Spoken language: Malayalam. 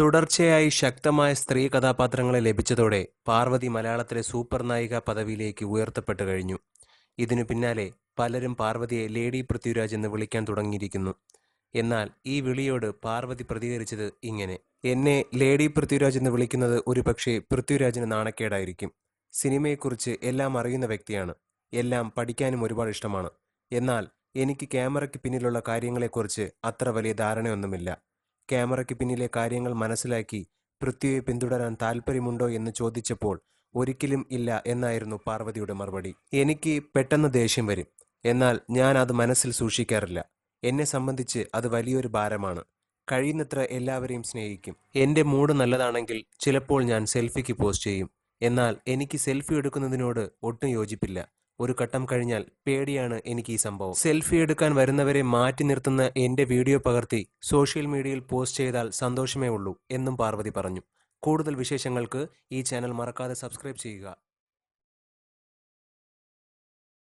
തുടർച്ചയായി ശക്തമായ സ്ത്രീ കഥാപാത്രങ്ങളെ ലഭിച്ചതോടെ പാർവതി മലയാളത്തിലെ സൂപ്പർ നായിക പദവിയിലേക്ക് ഉയർത്തപ്പെട്ടു കഴിഞ്ഞു. ഇതിനു പിന്നാലെ പലരും പാർവതിയെ ലേഡി പൃഥ്വിരാജ് എന്ന് വിളിക്കാൻ തുടങ്ങിയിരിക്കുന്നു. എന്നാൽ ഈ വിളിയോട് പാർവതി പ്രതികരിച്ചത് ഇങ്ങനെ എന്നെ ലേഡി പൃഥ്വിരാജ് എന്ന് വിളിക്കുന്നത് ഒരുപക്ഷെ പൃഥ്വിരാജിന് നാണക്കേടായിരിക്കും. സിനിമയെക്കുറിച്ച് എല്ലാം അറിയുന്ന വ്യക്തിയാണ്. എല്ലാം പഠിക്കാനും ഒരുപാട് ഇഷ്ടമാണ്. എന്നാൽ എനിക്ക് ക്യാമറയ്ക്ക് പിന്നിലുള്ള കാര്യങ്ങളെക്കുറിച്ച് അത്ര വലിയ ധാരണയൊന്നുമില്ല. ക്യാമറയ്ക്ക് പിന്നിലെ കാര്യങ്ങൾ മനസ്സിലാക്കി പൃഥ്വിയെ പിന്തുടരാൻ താല്പര്യമുണ്ടോ എന്ന് ചോദിച്ചപ്പോൾ ഒരിക്കലും ഇല്ല എന്നായിരുന്നു പാർവതിയുടെ മറുപടി. എനിക്ക് പെട്ടെന്ന് ദേഷ്യം വരും. എന്നാൽ ഞാൻ അത് മനസ്സിൽ സൂക്ഷിക്കാറില്ല. എന്നെ സംബന്ധിച്ച് അത് വലിയൊരു ഭാരമാണ്. കഴിയുന്നത്ര എല്ലാവരെയും സ്നേഹിക്കും. എന്റെ മൂഡ് നല്ലതാണെങ്കിൽ ചിലപ്പോൾ ഞാൻ സെൽഫിക്ക് പോസ്റ്റ് ചെയ്യും. എന്നാൽ എനിക്ക് സെൽഫി എടുക്കുന്നതിനോട് ഒട്ടും യോജിപ്പില്ല. ഒരു ഘട്ടം കഴിഞ്ഞാൽ പേടിയാണ് എനിക്ക് ഈ സംഭവം. സെൽഫി എടുക്കാൻ വരുന്നവരെ മാറ്റി നിർത്തുന്ന എന്റെ വീഡിയോ പകർത്തി സോഷ്യൽ മീഡിയയിൽ പോസ്റ്റ് ചെയ്താൽ സന്തോഷമേ ഉള്ളൂ എന്നും പാർവതി പറഞ്ഞു. കൂടുതൽ വിശേഷങ്ങൾക്ക് ഈ ചാനൽ മറക്കാതെ സബ്സ്ക്രൈബ് ചെയ്യുക.